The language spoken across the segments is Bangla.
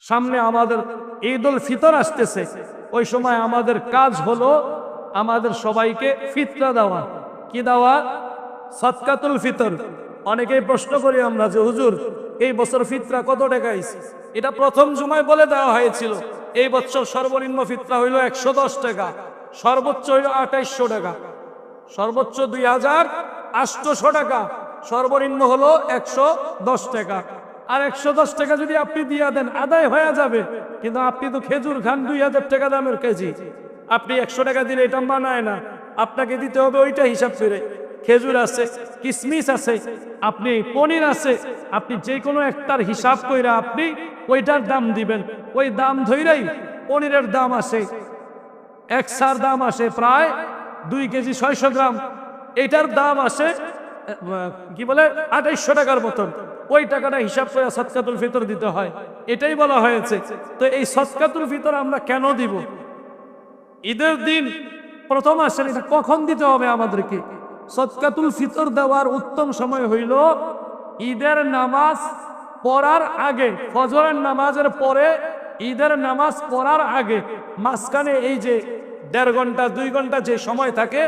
সামনে আমাদের ঈদ উল ফিতর আসতেছে। ওই সময় আমাদের কাজ হলো আমাদের সবাইকে ফিতরা দেওয়া। কি দেওয়া? সৎকাতুল ফিতর। অনেকেই প্রশ্ন করি আমরা যে, হুজুর, এই বছর ফিতরা কত টাকা আইছে এটা প্রথম সময় বলে দেওয়া হয়েছিল। এই বছর সর্বনিম্ন ফিতরা হইল একশো দশ টাকা। সর্বোচ্চ হইল আঠাইশশো টাকা। সর্বোচ্চ দুই হাজার আটশোশো টাকা। সর্বনিম্ন হলো একশো দশ টাকা। আর একশো দশ টাকা যদি আপনি দিয়ে দেন, আদায় হয়ে যাবে। কিন্তু আপনি তো খেজুর খান দুই হাজার টাকা দামের কেজি। আপনি একশো টাকা দিলে এটা মানায় না। আপনাকে দিতে হবে ওইটা হিসাব করে। খেজুর আছে, কিসমিস আছে, আপনি পনির আছে, আপনি যে কোনো একটার হিসাব কইরা আপনি ওইটার দাম দিবেন। ওই দাম ধইরাই পনিরের দাম আসে। এক সার দাম আসে প্রায় দুই কেজি ছয়শো গ্রাম। এটার দাম আসে কি বলে, আঠাইশশো টাকার মতন। ওই টাকাটা হিসাব করে সৎকাতুল ফিতর দিতে হয়। এটাই বলা হয়েছে। তো এই সৎকাতুল ফিতর আমরা কেন দিব? ঈদের দিন প্রথম আসেন, এটা কখন দিতে হবে আমাদেরকে? সৎকাতুল ফিতর দেওয়ার উত্তম সময় হইল ঈদের নামাজ পড়ার আগে, ফজরের নামাজের পরে ঈদের নামাজ পড়ার আগে। মাঝখানে এই যে দেড় ঘণ্টা, দুই ঘণ্টা যে সময় থাকে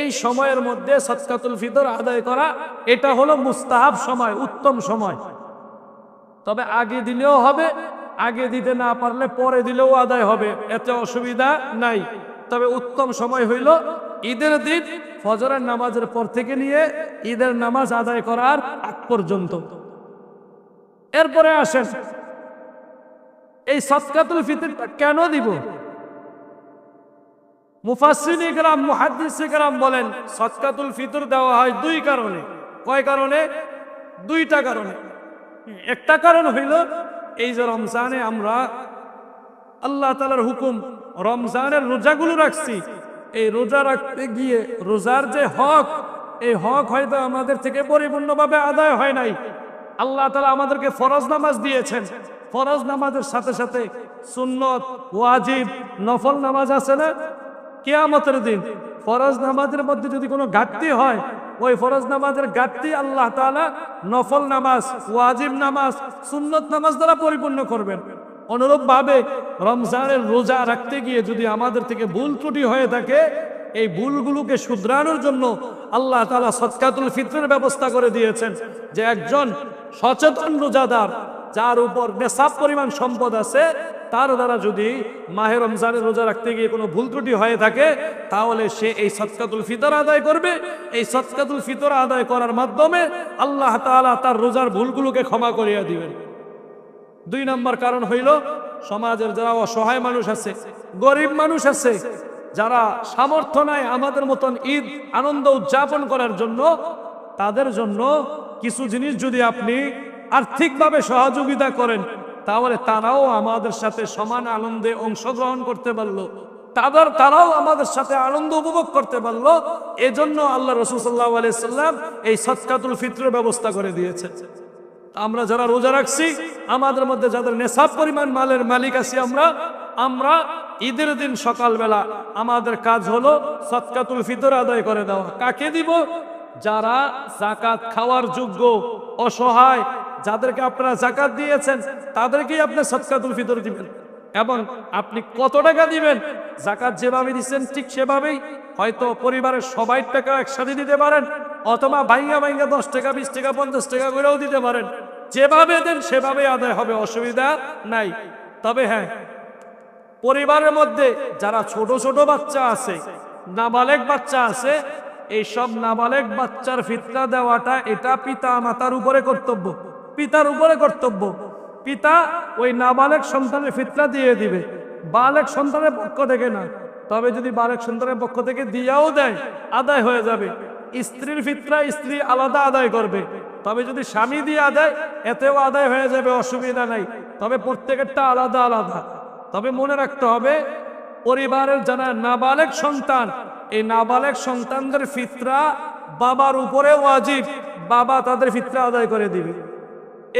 এই সময়ের মধ্যে সৎকাতুল ফিতর আদায় করা, এটা হলো মুস্তাহাব সময়, উত্তম সময়। তবে আগে দিলেও হবে, আগে দিতে না পারলে পরে দিলেও আদায় হবে, এতে অসুবিধা নাই। তবে উত্তম সময় হইল ঈদের দিন ফজরের নামাজের পর থেকে নিয়ে ঈদের নামাজ আদায় করার আগ পর্যন্ত। এরপরে আসেন, এই সৎকাতুল ফিতরটা কেন দিব? মুফাসসিন ইকরাম মুহাদ্দিস বলেন সৎকাতুল ফিতর দেওয়া হয় দুই কারণে। কয় কারণে? দুইটা কারণে। একটা কারণ হইল, এই যে রমজানে আমরা আল্লাহ তালার হুকুম, রমজানের রোজাগুলো রাখছি। এই রোজা রাখতে গিয়ে রোজার যে হক, এই হক হয়তো আমাদের থেকে পরিপূর্ণভাবে আদায় হয় নাই। আল্লাহ তালা আমাদেরকে ফরজ নামাজ দিয়েছেন। ফরজ নামাজের সাথে সাথে সুন্নত, ওয়াজিব, নফল নামাজ আছে না? কেয়ামতের দিন ফরজ নামাজের মধ্যে যদি কোনো ঘাটতি হয়, ওই ফরজ নামাজের ঘাটতি আল্লাহ তালা নফল নামাজ, ওয়াজিব নামাজ, সুন্নত নামাজ দ্বারা পরিপূর্ণ করবেন। অনুরূপ ভাবে রমজানের রোজা রাখতে গিয়ে যদি আমাদের থেকে ভুল ত্রুটি হয়ে থাকে, এই ভুলগুলোকে শুধরানোর জন্য আল্লাহ তালা সৎকাতুল ফিতরের ব্যবস্থা করে দিয়েছেন যে একজন সচেতন রোজাদার, যার উপর নেশাব পরিমাণ সম্পদ আছে তার দ্বারা যদি মাহে রমজানের রোজা রাখতে গিয়ে কোনো ভুল ত্রুটি হয়ে থাকে, তাহলে সে এই সৎকাতুল ফিতর আদায় করবে। এই সৎকাতুল ফিতর আদায় করার মাধ্যমে আল্লাহ তাআলা তার রোজার ভুলগুলোকে ক্ষমা করিয়া দিবেন। দুই নম্বর কারণ হইল, সমাজের যারা অসহায় মানুষ আছে, গরিব মানুষ আছে, যারা সামর্থ্য নাই আমাদের মতন ঈদ, আনন্দ উদযাপন করার জন্য, তাদের জন্য কিছু জিনিস যদি আপনি আর্থিকভাবে সহযোগিতা করেন তাহলে তারাও আমাদের সাথে সমান আনন্দে অংশগ্রহণ করতে পারল। তাদের তারাও আমাদের সাথে আনন্দ উপভোগ করতে পারল। এজন্য আল্লাহ রসুল সাল্লাহ আলাইসাল্লাম এই সৎকাতুল ফিত্রের ব্যবস্থা করে দিয়েছে। আমরা যারা রোজা রাখছি, আমাদের মধ্যে যাদের নেশাব পরিমাণ মালের মালিক আছি আমরা আমরা ঈদের দিন সকালবেলা আমাদের কাজ হলো সৎকাতুল ফিতর আদায় করে দেওয়া। কাকে দিব? যারা জাকাত খাওয়ার যোগ্য, অসহায় যাদেরকে আপনারা জাকাত দিয়েছেন, তাদেরকেই আপনি সৎকাতুল ফিতর দিবেন। এবং আপনি কত টাকা দিবেন? জাকাত যেভাবে দিচ্ছেন ঠিক সেভাবেই। হয়তো পরিবারের সবাই টাকা একসাথে দিতে পারেন, অথবা ভাইঙ্গা ভাইঙ্গা দশ টাকা, বিশ টাকা, পঞ্চাশ টাকা করেও দিতে পারেন। যেভাবে দেন সেভাবে আদায় হবে, অসুবিধা নাই। তবে হ্যাঁ পরিবারের মধ্যে যারা ছোট ছোট বাচ্চা আছে, নাবালেক বাচ্চা আছে এই সব নাবালেক বাচ্চার ফিতরা দেওয়াটা এটা পিতা মাতার উপরে কর্তব্য। পিতার উপরে কর্তব্য। পিতা ওই নাবালেক সন্তানের ফিতরা দিয়ে দিবে। বালেক সন্তানের পক্ষ থেকে না। তবে যদি বালেক সন্তানের পক্ষ থেকে দিয়াও দেয়, আদায় হয়ে যাবে। স্ত্রীর ফিতরা স্ত্রী আলাদা আদায় করবে। তবে যদি স্বামী দিয়ে আদায় এতেও আদায় হয়ে যাবে, অসুবিধা নাই। তবে প্রত্যেকেরটা আলাদা আলাদা। তবে মনে রাখতে হবে, পরিবারের যারা নাবালেক সন্তান, এই নাবালেক সন্তানদের ফিতরা বাবার উপরে ওয়াজিব। বাবা তাদের ফিতরা আদায় করে দিবে।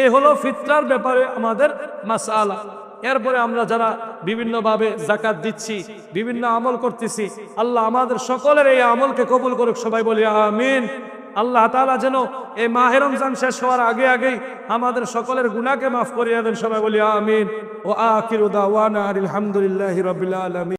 এ হলো ফিতরার ব্যাপারে আমাদের মাসালা। এরপরে আমরা যারা বিভিন্নভাবে জাকাত দিচ্ছি, বিভিন্ন আমল করতেছি, আল্লাহ আমাদের সকলের এই আমলকে কবুল করুক, সবাই বলি আমিন। আল্লাহ তালা যেন এই মাহে রমজান শেষ হওয়ার আগে আগেই আমাদের সকলের গুণাকে মাফ করিয়া দেন, সবাই বলি আমিন। ও আখিরু দাওয়ানা আলহামদুলিল্লাহি রাব্বিল আলামিন।